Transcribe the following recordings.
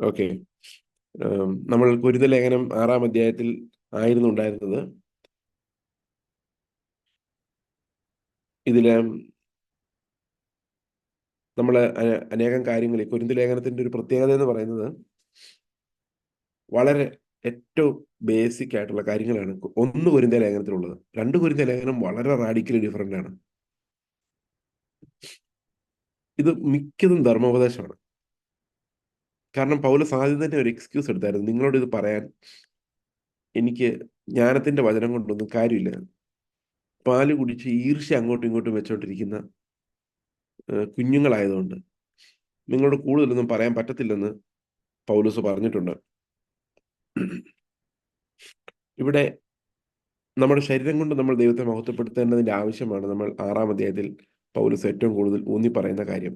Okay. നമ്മൾ കുരുത ലേഖനം ആറാം അധ്യായത്തിൽ ആയിരുന്നു ഉണ്ടായിരുന്നത്. ഇതിൽ നമ്മൾ അനേകം കാര്യങ്ങൾ ഈ കുരുന്ത് ലേഖനത്തിന്റെ ഒരു പ്രത്യേകത എന്ന് പറയുന്നത് വളരെ ഏറ്റവും ബേസിക് ആയിട്ടുള്ള കാര്യങ്ങളാണ്. ഒന്ന് കുരുന്ത ലേഖനത്തിലുള്ളത്. രണ്ട് കുരുന്ത ലേഖനം വളരെ റാഡിക്കലി ഡിഫറെന്റ് ആണ്. ഇത് മിക്കതും ധർമ്മോപദേശമാണ്. കാരണം പൗലോസ് ആദ്യം തന്നെ ഒരു എക്സ്ക്യൂസ് എടുത്തായിരുന്നു. നിങ്ങളോട് ഇത് പറയാൻ എനിക്ക് ജ്ഞാനത്തിന്റെ വചനം കൊണ്ടൊന്നും കാര്യമില്ല. പാൽ കുടിച്ച് ഈർഷ്യ അങ്ങോട്ടും ഇങ്ങോട്ടും വെച്ചോണ്ടിരിക്കുന്ന കുഞ്ഞുങ്ങളായതുകൊണ്ട് നിങ്ങളോട് കൂടുതലൊന്നും പറയാൻ പറ്റത്തില്ലെന്ന് പൗലോസ് പറഞ്ഞിട്ടുണ്ട്. ഇവിടെ നമ്മുടെ ശരീരം കൊണ്ട് നമ്മൾ ദൈവത്തെ മഹത്വപ്പെടുത്തേണ്ടതിന്റെ ആവശ്യമാണ് നമ്മൾ ആറാം അധ്യായത്തിൽ പൗലോസ് ഏറ്റവും കൂടുതൽ ഊന്നി പറയുന്ന കാര്യം.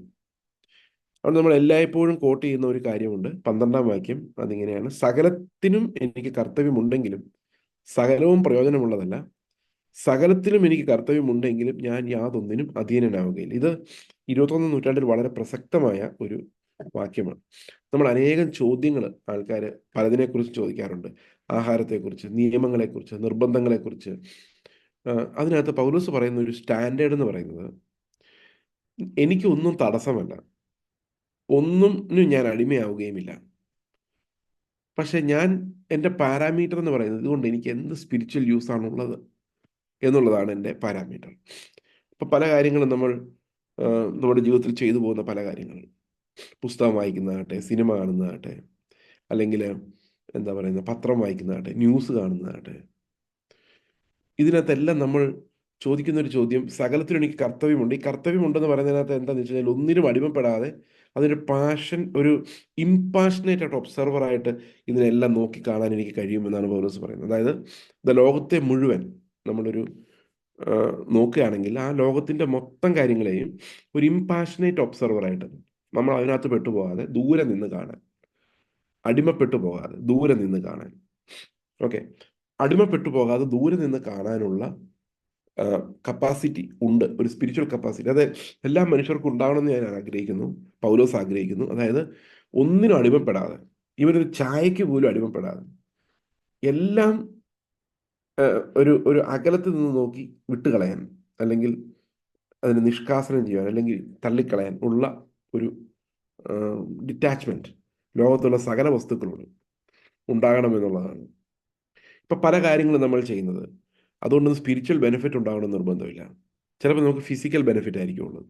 അതുകൊണ്ട് നമ്മൾ എല്ലായ്പ്പോഴും കോട്ട് ചെയ്യുന്ന ഒരു കാര്യമുണ്ട്. പന്ത്രണ്ടാം വാക്യം അതിങ്ങനെയാണ്. സകലത്തിനും എനിക്ക് കർത്തവ്യമുണ്ടെങ്കിലും സകലവും പ്രയോജനമുള്ളതല്ല. സകലത്തിലും എനിക്ക് കർത്തവ്യമുണ്ടെങ്കിലും ഞാൻ യാതൊന്നിനും അധീനനാവുകയില്ല. ഇത് ഇരുപത്തൊന്നാം നൂറ്റാണ്ടിൽ വളരെ പ്രസക്തമായ ഒരു വാക്യമാണ്. നമ്മൾ അനേകം ചോദ്യങ്ങൾ ആൾക്കാർ പലതിനെക്കുറിച്ച് ചോദിക്കാറുണ്ട്. ആഹാരത്തെക്കുറിച്ച് നിയമങ്ങളെക്കുറിച്ച് നിർബന്ധങ്ങളെക്കുറിച്ച്. അതിനകത്ത് പൗലൂസ് പറയുന്ന ഒരു സ്റ്റാൻഡേർഡ് എന്ന് പറയുന്നത് എനിക്കൊന്നും തടസ്സമല്ല. ഒന്നിനും ഞാൻ അടിമയാവുകയുമില്ല. പക്ഷെ ഞാൻ എന്റെ പാരാമീറ്റർ എന്ന് പറയുന്നത് ഇതുകൊണ്ട് എനിക്ക് എന്ത് സ്പിരിച്വൽ യൂസ് ആണുള്ളത് എന്നുള്ളതാണ് എന്റെ പാരാമീറ്റർ. ഇപ്പം പല കാര്യങ്ങളും നമ്മൾ നമ്മുടെ ജീവിതത്തിൽ ചെയ്തു പോകുന്ന പല കാര്യങ്ങൾ. പുസ്തകം വായിക്കുന്നതാകട്ടെ സിനിമ കാണുന്നതാകട്ടെ അല്ലെങ്കിൽ എന്താ പറയുന്നത് പത്രം വായിക്കുന്നതാകട്ടെ ന്യൂസ് കാണുന്നതാകട്ടെ. ഇതിനകത്തെല്ലാം നമ്മൾ ചോദിക്കുന്ന ഒരു ചോദ്യം സകലത്തിലും എനിക്ക് കർത്തവ്യമുണ്ട്. ഈ കർത്തവ്യമുണ്ടെന്ന് പറയുന്നതിനകത്ത് എന്താണെന്ന് വെച്ച് കഴിഞ്ഞാൽ ഒന്നിനും അടിമപ്പെടാതെ അതൊരു പാഷൻ ഒരു ഇംപാഷനേറ്റ് ആയിട്ട് ഒബ്സർവർ ആയിട്ട് ഇതിനെല്ലാം നോക്കി കാണാൻ എനിക്ക് കഴിയുമെന്നാണ് പൗലോസ് പറയുന്നത്. അതായത് ദ ലോകത്തെ മുഴുവൻ നമ്മളൊരു നോക്കുകയാണെങ്കിൽ ആ ലോകത്തിന്റെ മൊത്തം കാര്യങ്ങളെയും ഒരു ഇംപാഷനേറ്റ് ഒബ്സർവർ ആയിട്ട് നമ്മൾ അതിനകത്ത് പെട്ടുപോകാതെ ദൂരെ നിന്ന് കാണാൻ അടിമപ്പെട്ടു പോകാതെ ദൂരെ നിന്ന് കാണാൻ. ഓക്കെ അടിമപ്പെട്ടു പോകാതെ ദൂരെ നിന്ന് കാണാനുള്ള കപ്പാസിറ്റി ഉണ്ട്. ഒരു സ്പിരിച്വൽ കപ്പാസിറ്റി അത് എല്ലാ മനുഷ്യർക്കും ഉണ്ടാവണമെന്ന് ഞാൻ ആഗ്രഹിക്കുന്നു. പൗലോസ് ആഗ്രഹിക്കുന്നു. അതായത് ഒന്നിനും അടിമപ്പെടാതെ ഇവനൊരു ചായക്ക് പോലും അടിമപ്പെടാതെ എല്ലാം ഒരു ഒരു അകലത്തിൽ നിന്ന് നോക്കി വിട്ടുകളയാൻ അല്ലെങ്കിൽ അതിനെ നിഷ്കാസനം ചെയ്യാൻ അല്ലെങ്കിൽ തള്ളിക്കളയാൻ ഉള്ള ഒരു ഡിറ്റാച്ച്മെന്റ് ലോകത്തുള്ള സകല വസ്തുക്കളോട് ഉണ്ടാകണമെന്നുള്ളതാണ്. ഇപ്പം പല കാര്യങ്ങളും നമ്മൾ ചെയ്യുന്നത്. അതുകൊണ്ട് സ്പിരിച്വൽ ബെനിഫിറ്റ് ഉണ്ടാവണമെന്ന് നിർബന്ധമില്ല. ചിലപ്പോൾ നമുക്ക് ഫിസിക്കൽ ബെനിഫിറ്റ് ആയിരിക്കും ഉള്ളത്.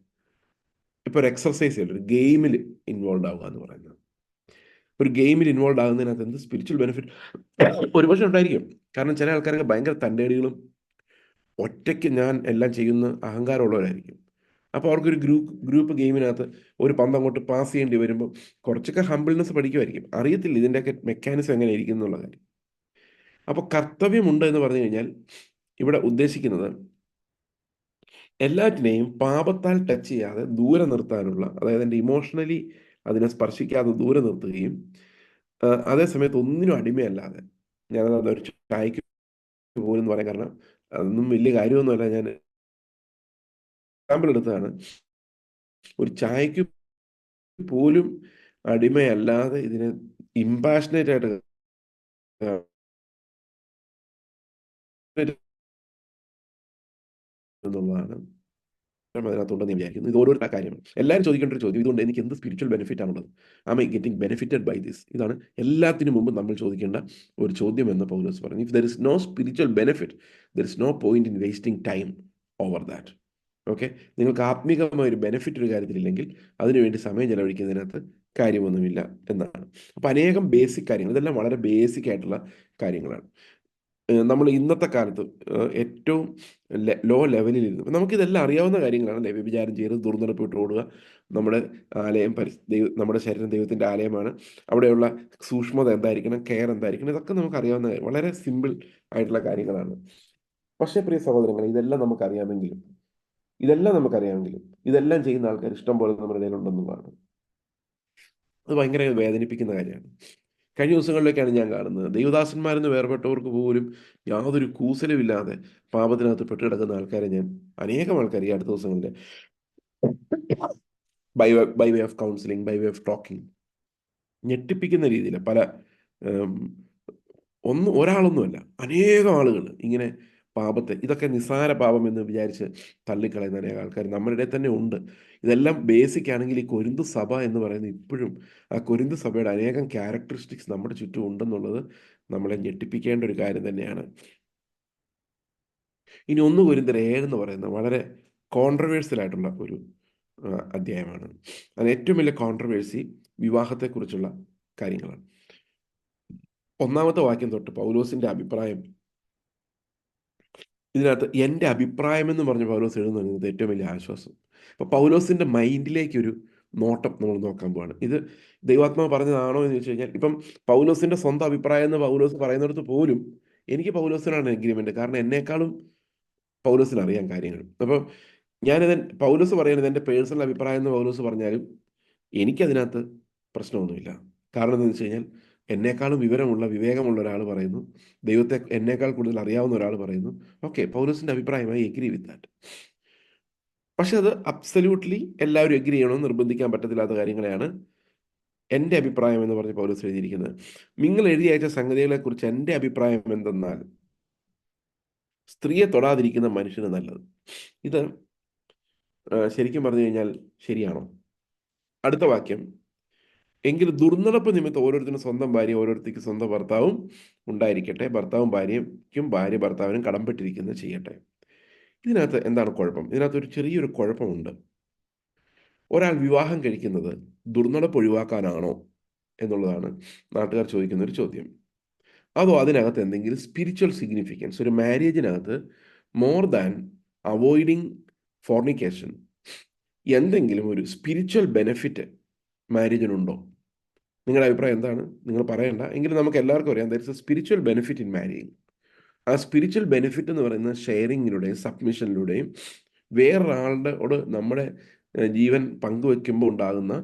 ഇപ്പോൾ ഒരു എക്സർസൈസ് ചെയ്യൽ ഒരു ഗെയിമിൽ ഇൻവോൾവ് ആവുക എന്ന് പറയുന്നത്. ഒരു ഗെയിമിൽ ഇൻവോൾവ് ആകുന്നതിനകത്ത് എന്ത് സ്പിരിച്വൽ ബെനിഫിറ്റ് ഒരുപക്ഷെ ഉണ്ടായിരിക്കും. കാരണം ചില ആൾക്കാർക്ക് ഭയങ്കര തന്റെടികളും ഒറ്റയ്ക്ക് ഞാൻ എല്ലാം ചെയ്യുന്ന അഹങ്കാരമുള്ളവരായിരിക്കും. അപ്പോൾ അവർക്കൊരു ഗ്രൂപ്പ് ഗ്രൂപ്പ് ഗെയിമിനകത്ത് ഒരു പന്ത് അങ്ങോട്ട് പാസ് ചെയ്യേണ്ടി വരുമ്പോൾ കുറച്ചൊക്കെ ഹംബിൾനെസ് പഠിക്കുമായിരിക്കും. അറിയത്തില്ല ഇതിന്റെയൊക്കെ മെക്കാനിസം എങ്ങനെ ഇരിക്കും എന്നുള്ള കാര്യം. അപ്പോൾ കർത്തവ്യമുണ്ട് എന്ന് പറഞ്ഞു കഴിഞ്ഞാൽ ഇവിടെ ഉദ്ദേശിക്കുന്നത് എല്ലാറ്റിനെയും പാപത്താൽ ടച്ച് ചെയ്യാതെ ദൂരെ നിർത്താനുള്ള അതായത് എന്റെ ഇമോഷണലി അതിനെ സ്പർശിക്കാതെ ദൂരെ നിർത്തുകയും അതേസമയത്ത് ഒന്നിനും അടിമയല്ലാതെ ഞാനത് ഒരു ചായക്ക് പോലും എന്ന് പറയാൻ കാരണം അതൊന്നും വലിയ കാര്യമൊന്നുമല്ല. ഞാൻ എക്സാമ്പിൾ എടുത്തതാണ്. ഒരു ചായക്ക് പോലും അടിമയല്ലാതെ ഇതിനെ ഇമ്പാഷനേറ്റ് ആയിട്ട് എന്നുള്ളതാണ് അതിനകത്തുണ്ടെന്ന് വിചാരിക്കുന്നു ഇത് ഓരോരുത്തരുടെ കാര്യമാണ് എല്ലാവരും ചോദിക്കേണ്ട ഒരു ചോദ്യം. ഇതുകൊണ്ട് എനിക്ക് എന്ത് സ്പിരിച്വൽ ബെനിഫിറ്റ് ആണുള്ളത് am I getting benefited by this ഇതാണ് എല്ലാത്തിനും മുമ്പ് നമ്മൾ ചോദിക്കേണ്ട ഒരു ചോദ്യം എന്ന് പൗലോസ് പറഞ്ഞു. If there is no spiritual benefit there is no point in wasting time over that okay നിങ്ങൾക്ക് ആത്മീകമായ ഒരു ബെനിഫിറ്റ് ഒരു കാര്യത്തിലില്ലെങ്കിൽ അതിനുവേണ്ടി സമയം ചെലവഴിക്കുന്നതിനകത്ത് കാര്യമൊന്നുമില്ല എന്നാണ്. അപ്പം അനേകം ബേസിക് കാര്യങ്ങൾ. ഇതെല്ലാം വളരെ ബേസിക് ആയിട്ടുള്ള കാര്യങ്ങളാണ്. നമ്മൾ ഇന്നത്തെ കാലത്ത് ഏറ്റവും ലോ ലെവലിൽ ഇരുന്നു നമുക്കിതെല്ലാം അറിയാവുന്ന കാര്യങ്ങളാണ്. അല്ലേ വ്യഭിചാരം ചെയ്ത് ദുർനടപ്പിട്ട് ഓടുക. നമ്മുടെ ആലയം പരി നമ്മുടെ ശരീരം ദൈവത്തിന്റെ ആലയമാണ്. അവിടെയുള്ള സൂക്ഷ്മത എന്തായിരിക്കണം? കെയർ എന്തായിരിക്കണം? ഇതൊക്കെ നമുക്ക് അറിയാവുന്ന വളരെ സിമ്പിൾ ആയിട്ടുള്ള കാര്യങ്ങളാണ്. പക്ഷേ പ്രിയ സഹോദരങ്ങൾ ഇതെല്ലാം നമുക്കറിയാമെങ്കിലും ഇതെല്ലാം നമുക്കറിയാമെങ്കിലും ഇതെല്ലാം ചെയ്യുന്ന ആൾക്കാർ ഇഷ്ടം പോലെ നമ്മുടെ ഇടയിലുണ്ടെന്നുള്ളതാണ്. അത് ഭയങ്കര വേദനിപ്പിക്കുന്ന കാര്യമാണ്. കഴിഞ്ഞ ദിവസങ്ങളിലേക്കാണ് ഞാൻ കാണുന്നത്. ദൈവദാസന്മാരെന്ന് വേർപെട്ടവർക്ക് പോലും യാതൊരു കൂസലുമില്ലാതെ പാപത്തിനകത്ത് പെട്ടുകിടക്കുന്ന ആൾക്കാരെ ഞാൻ അനേകം ആൾക്കാർ ഈ അടുത്ത ദിവസങ്ങളിൽ by by way of counselling by way of talking ഞെട്ടിപ്പിക്കുന്ന രീതിയിൽ പല ഒന്നും ഒന്ന് ഒരാളൊന്നുമല്ല അനേകം ആളുകൾ ഇങ്ങനെ പാപത്തെ. ഇതൊക്കെ നിസ്സാര പാപം എന്ന് വിചാരിച്ച് തള്ളിക്കളയുന്ന അനേക ആൾക്കാർ നമ്മുടെ തന്നെ ഉണ്ട്. ഇതെല്ലാം ബേസിക് ആണെങ്കിൽ ഈ കൊരിന്ത് സഭ എന്ന് പറയുന്നത് ഇപ്പോഴും ആ കൊരിന്ത് സഭയുടെ അനേകം ക്യാരക്ടറിസ്റ്റിക്സ് നമ്മുടെ ചുറ്റും ഉണ്ടെന്നുള്ളത് നമ്മളെ ഞെട്ടിപ്പിക്കേണ്ട ഒരു കാര്യം തന്നെയാണ്. ഇനി ഒന്ന് കൊരിന്തർ ഏഴ് എന്ന് പറയുന്നത് വളരെ കോൺട്രവേഴ്സ്യൽ ആയിട്ടുള്ള ഒരു അധ്യായമാണ്. അത് ഏറ്റവും വലിയ കോൺട്രവേഴ്സി വിവാഹത്തെക്കുറിച്ചുള്ള കാര്യങ്ങളാണ്. ഒന്നാമത്തെ വാക്യം തൊട്ട് പൗലോസിന്റെ അഭിപ്രായം ഇതിനകത്ത് എന്റെ അഭിപ്രായം എന്ന് പറഞ്ഞ പൗലോസ് എഴുതുന്നത് ഏറ്റവും വലിയ ആശ്വാസം. അപ്പോൾ പൗലോസിന്റെ മൈൻഡിലേക്കൊരു നോട്ടം നമ്മൾ നോക്കാൻ പോവാണ്. ഇത് ദൈവാത്മാവ് പറഞ്ഞതാണോ എന്ന് ചോദിച്ചു കഴിഞ്ഞാൽ ഇപ്പം പൗലോസിന്റെ സ്വന്തം അഭിപ്രായം എന്ന് പൗലോസ് പറയുന്നിടത്ത് പോലും എനിക്ക് പൗലോസിനാണ് എഗ്രിമെന്റ്. കാരണം എന്നേക്കാളും പൗലോസിന് അറിയാൻ കാര്യങ്ങൾ. അപ്പം ഞാനിത് പൗലോസ് പറയുന്നത് എന്റെ പേഴ്സണൽ അഭിപ്രായം എന്ന് പൗലോസ് പറഞ്ഞാലും എനിക്കതിനകത്ത് പ്രശ്നമൊന്നുമില്ല. കാരണം എന്താണെന്ന് വെച്ച് കഴിഞ്ഞാൽ എന്നേക്കാളും വിവരമുള്ള വിവേകമുള്ള ഒരാൾ പറയുന്നു. ദൈവത്തെ എന്നേക്കാൾ കൂടുതൽ അറിയാവുന്ന ഒരാൾ പറയുന്നു. ഓക്കെ പൗലോസിന്റെ അഭിപ്രായമായി എഗ്രി വിത്ത് ദാറ്റ് പക്ഷെ അത് അബ്സല്യൂട്ട്ലി എല്ലാവരും എഗ്രി ചെയ്യണമെന്ന് നിർബന്ധിക്കാൻ പറ്റത്തില്ലാത്ത കാര്യങ്ങളെയാണ് എന്റെ അഭിപ്രായം എന്ന് പറഞ്ഞ് പൗലോസ് എഴുതിയിരിക്കുന്നത്. നിങ്ങൾ എഴുതി അയച്ച സംഗതികളെക്കുറിച്ച് എന്റെ അഭിപ്രായം എന്തെന്നാൽ സ്ത്രീയെ തൊടാതിരിക്കുന്ന മനുഷ്യന് നല്ലത്. ഇത് ശരിക്കും പറഞ്ഞു കഴിഞ്ഞാൽ ശരിയാണോ? അടുത്ത വാക്യം. എങ്കിൽ ദുർനടപ്പ് നിമിത്തം ഓരോരുത്തരും സ്വന്തം ഭാര്യ ഓരോരുത്തർക്ക് സ്വന്തം ഭർത്താവും ഉണ്ടായിരിക്കട്ടെ. ഭർത്താവും ഭാര്യയ്ക്കും ഭാര്യ ഭർത്താവിനും കടംപെട്ടിരിക്കുന്നത് ചെയ്യട്ടെ. ഇതിനകത്ത് എന്താണ് കുഴപ്പം? ഇതിനകത്ത് ഒരു ചെറിയൊരു കുഴപ്പമുണ്ട്. ഒരാൾ വിവാഹം കഴിക്കുന്നത് ദുർനടപ്പ് ഒഴിവാക്കാനാണോ എന്നുള്ളതാണ് നാട്ടുകാർ ചോദിക്കുന്ന ഒരു ചോദ്യം. അതോ അതിനകത്ത് എന്തെങ്കിലും സ്പിരിച്വൽ സിഗ്നിഫിക്കൻസ് ഒരു മാരേജിനകത്ത് മോർ ദാൻ അവോയ്ഡിങ് ഫോർണിക്കേഷൻ എന്തെങ്കിലും ഒരു സ്പിരിച്വൽ ബെനിഫിറ്റ് മാരേജിനുണ്ടോ നിങ്ങളുടെ അഭിപ്രായം എന്താണ്? നിങ്ങൾ പറയണ്ട. എങ്കിലും നമുക്ക് എല്ലാവർക്കും അറിയാം there is a spiritual benefit in marrying ആ സ്പിരിച്വൽ ബെനിഫിറ്റ് എന്ന് പറയുന്നത് ഷെയറിങ്ങിലൂടെയും സബ്മിഷനിലൂടെയും വേറൊരാളുടെ നമ്മുടെ ജീവൻ പങ്കുവെക്കുമ്പോൾ ഉണ്ടാകുന്ന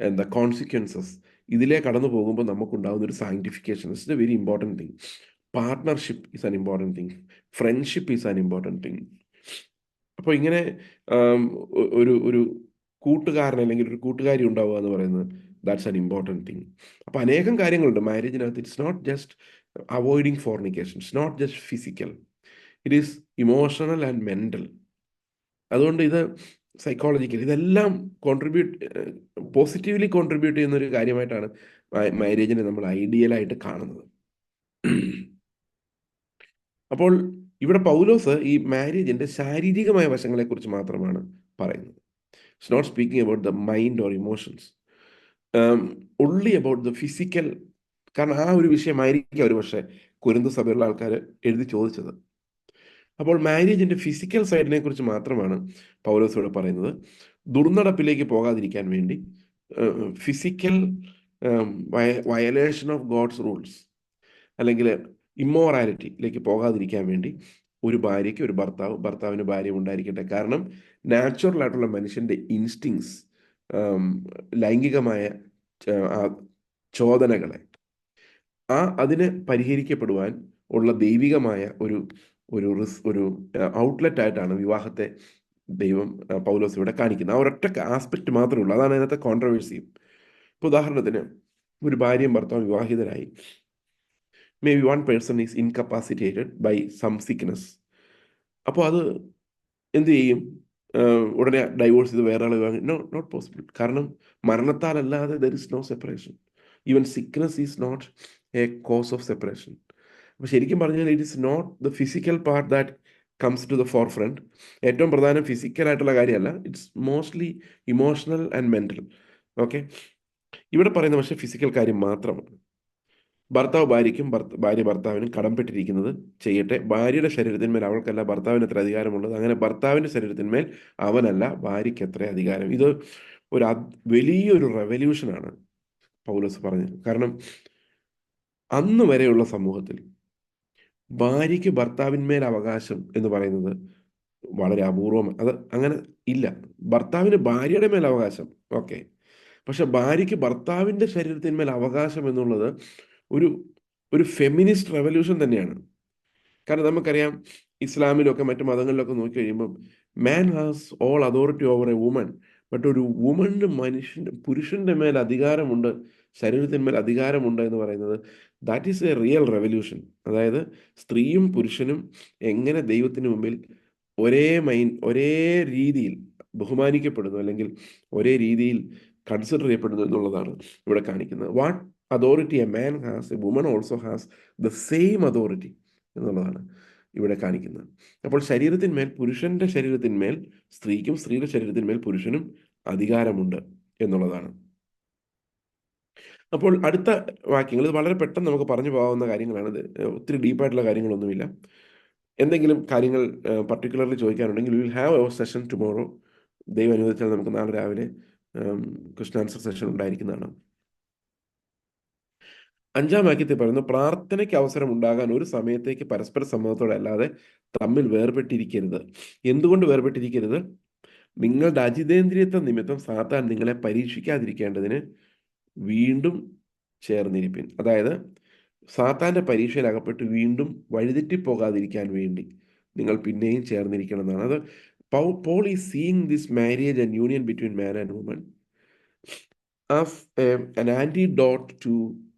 എന്താ കോൺസിക്വൻസസ് ഇതിലേ കടന്നു പോകുമ്പോൾ നമുക്കുണ്ടാകുന്ന ഒരു sanctification it's a very important thing partnership is an important thing friendship is an important thing അപ്പോൾ ഇങ്ങനെ ഒരു ഒരു കൂട്ടുകാരൻ അല്ലെങ്കിൽ ഒരു കൂട്ടുകാരി ഉണ്ടാവുക എന്ന് പറയുന്നത് ദാറ്റ്സ് ആൻ ഇമ്പോർട്ടന്റ് തിങ് അപ്പോൾ അനേകം കാര്യങ്ങളുണ്ട്. മാരേജിനകത്ത് it's not just avoiding fornication it's not just physical it is emotional and mental അതുകൊണ്ട് ഇത് സൈക്കോളജിക്കൽ ഇതെല്ലാം കോൺട്രിബ്യൂട്ട് പോസിറ്റീവ്ലി കോൺട്രിബ്യൂട്ട് ചെയ്യുന്ന ഒരു കാര്യമായിട്ടാണ് മാരേജിനെ നമ്മൾ ഐഡിയലായിട്ട് കാണുന്നത്. അപ്പോൾ ഇവിടെ പൗലോസ് ഈ മാരേജിന്റെ ശാരീരികമായ വശങ്ങളെക്കുറിച്ച് മാത്രമാണ് പറയുന്നത്. It's not speaking about the mind or emotions only about the physical കാരണം ആ ഒരു വിഷയമായിരിക്കും ഒരു പക്ഷേ കുരുന്ത സഭയുള്ള ആൾക്കാർ എഴുതി ചോദിച്ചത്. അപ്പോൾ മാരേജിന്റെ ഫിസിക്കൽ സൈഡിനെ കുറിച്ച് മാത്രമാണ് പൗലോസ് ഇവിടെ പറയുന്നത്. ദുർനടപ്പിലേക്ക് പോകാതിരിക്കാൻ വേണ്ടി physical violation of God's rules അല്ലെങ്കിൽ ഇമ്മോറാലിറ്റിയിലേക്ക് പോകാതിരിക്കാൻ വേണ്ടി ഒരു ഭാര്യയ്ക്ക് ഒരു ഭർത്താവ് ഭർത്താവിന് ഭാര്യ ഉണ്ടായിരിക്കട്ടെ. കാരണം നാച്ചുറൽ ആയിട്ടുള്ള മനുഷ്യന്റെ ഇൻസ്റ്റിങ്സ് ലൈംഗികമായ ചോദനകളെ. ആ അതിന് പരിഹരിക്കപ്പെടുവാൻ ഉള്ള ദൈവികമായ ഒരു ഒരു റിസ് ഒരു ഔട്ട്ലെറ്റ് ആയിട്ടാണ് വിവാഹത്തെ ദൈവം പൗലോസ് ഇവിടെ കാണിക്കുന്നത്. ആ ഒരൊറ്റ ആസ്പെക്ട് മാത്രമേ ഉള്ളൂ. അതാണ് അതിനകത്തെ കോൺട്രവേഴ്സിയും ഇപ്പൊ ഉദാഹരണത്തിന് ഒരു ഭാര്യയും ഭർത്താവും വിവാഹിതരായി. Maybe one person is incapacitated by some sickness അപ്പോൾ അത് എന്തു ചെയ്യും? ഉടനെ ഡൈവോഴ്സ് ചെയ്ത് വേറെ ആൾ വിവാഹം നോ നോട്ട് പോസിബിൾ കാരണം മരണത്താലല്ലാതെ there is no separation even sickness is not a cause of separation അപ്പോൾ ശരിക്കും പറഞ്ഞാൽ it is not the physical part that comes to the forefront ഏറ്റവും പ്രധാനം ഫിസിക്കൽ ആയിട്ടുള്ള കാര്യമല്ല. It's mostly emotional and mental okay ഇവിടെ പറയുന്ന പക്ഷേ ഫിസിക്കൽ കാര്യം മാത്രമാണ്. ഭർത്താവ് ഭാര്യയ്ക്കും ഭാര്യ ഭർത്താവിനും കടംപെട്ടിരിക്കുന്നത് ചെയ്യട്ടെ. ഭാര്യയുടെ ശരീരത്തിന്മേൽ അവൾക്കല്ല ഭർത്താവിന് എത്ര അധികാരമുള്ളത്. അങ്ങനെ ഭർത്താവിന്റെ ശരീരത്തിന്മേൽ അവനല്ല ഭാര്യയ്ക്ക് എത്ര അധികാരം. ഇത് ഒരു വലിയൊരു റെവല്യൂഷനാണ് പൗലോസ് പറഞ്ഞത്. കാരണം അന്ന് വരെയുള്ള സമൂഹത്തിൽ ഭാര്യയ്ക്ക് ഭർത്താവിന്മേൽ അവകാശം എന്ന് പറയുന്നത് വളരെ അപൂർവം അത് അങ്ങനെ ഇല്ല. ഭർത്താവിന് ഭാര്യയുടെ മേൽ അവകാശം ഓക്കെ. പക്ഷെ ഭാര്യയ്ക്ക് ഭർത്താവിന്റെ ശരീരത്തിന്മേൽ അവകാശം എന്നുള്ളത് ഒരു ഒരു ഫെമിനിസ്റ്റ് റെവല്യൂഷൻ തന്നെയാണ്. കാരണം നമുക്കറിയാം ഇസ്ലാമിലൊക്കെ മറ്റു മതങ്ങളിലൊക്കെ നോക്കി കഴിയുമ്പോൾ man has all authority over a woman but ഒരു വുമണിന് മനുഷ്യന്റെ പുരുഷന്റെ മേൽ അധികാരമുണ്ട് ശരീരത്തിന്മേൽ അധികാരമുണ്ട് എന്ന് പറയുന്നത് that is a real revolution അതായത് സ്ത്രീയും പുരുഷനും എങ്ങനെ ദൈവത്തിന് മുമ്പിൽ ഒരേ മൈൻ ഒരേ രീതിയിൽ ബഹുമാനിക്കപ്പെടുന്നു അല്ലെങ്കിൽ ഒരേ രീതിയിൽ കൺസിഡർ ചെയ്യപ്പെടുന്നു എന്നുള്ളതാണ് ഇവിടെ കാണിക്കുന്നത്. What authority a man has a woman also has the same authority എന്നുള്ളതാണ് ഇവിടെ കാണിക്കുന്നത്. അപ്പോൾ ശരീരത്തിന്മേൽ പുരുഷന്റെ ശരീരത്തിന്മേൽ സ്ത്രീക്കും സ്ത്രീയുടെ ശരീരത്തിന്മേൽ പുരുഷനും അധികാരമുണ്ട് എന്നുള്ളതാണ്. അപ്പോൾ അടുത്ത വാക്യങ്ങൾ ഇത് വളരെ പെട്ടെന്ന് നമുക്ക് പറഞ്ഞു പോകാവുന്ന കാര്യങ്ങളാണ്. ഇത് ഒത്തിരി ഡീപ്പായിട്ടുള്ള കാര്യങ്ങളൊന്നുമില്ല. എന്തെങ്കിലും കാര്യങ്ങൾ particularly ചോദിക്കാനുണ്ടെങ്കിൽ will have our session tomorrow ദൈവം അനുവദിച്ചാൽ നമുക്ക് നാളെ രാവിലെ ക്വസ്റ്റൻ ആൻസർ സെഷൻ ഉണ്ടായിരിക്കുന്നതാണ്. അഞ്ചാം വാക്യത്തിൽ പറയുന്നു പ്രാർത്ഥനയ്ക്ക് അവസരം ഉണ്ടാകാൻ ഒരു സമയത്തേക്ക് പരസ്പര സമ്മതത്തോടെ അല്ലാതെ തമ്മിൽ വേർപെട്ടിരിക്കരുത്. എന്തുകൊണ്ട് വേർപെട്ടിരിക്കരുത്? നിങ്ങളുടെ അജിതേന്ദ്രിയത്വ നിമിത്തം സാത്താൻ നിങ്ങളെ പരീക്ഷിക്കാതിരിക്കേണ്ടതിന് വീണ്ടും ചേർന്നിരിപ്പിൻ. അതായത് സാത്താന്റെ പരീക്ഷയിൽ അകപ്പെട്ട് വീണ്ടും വഴിതെറ്റിപ്പോകാതിരിക്കാൻ വേണ്ടി നിങ്ങൾ പിന്നെയും ചേർന്നിരിക്കണം എന്നാണ് അത് പോൾ ഈ seeing this marriage and union between man and woman as an antidote to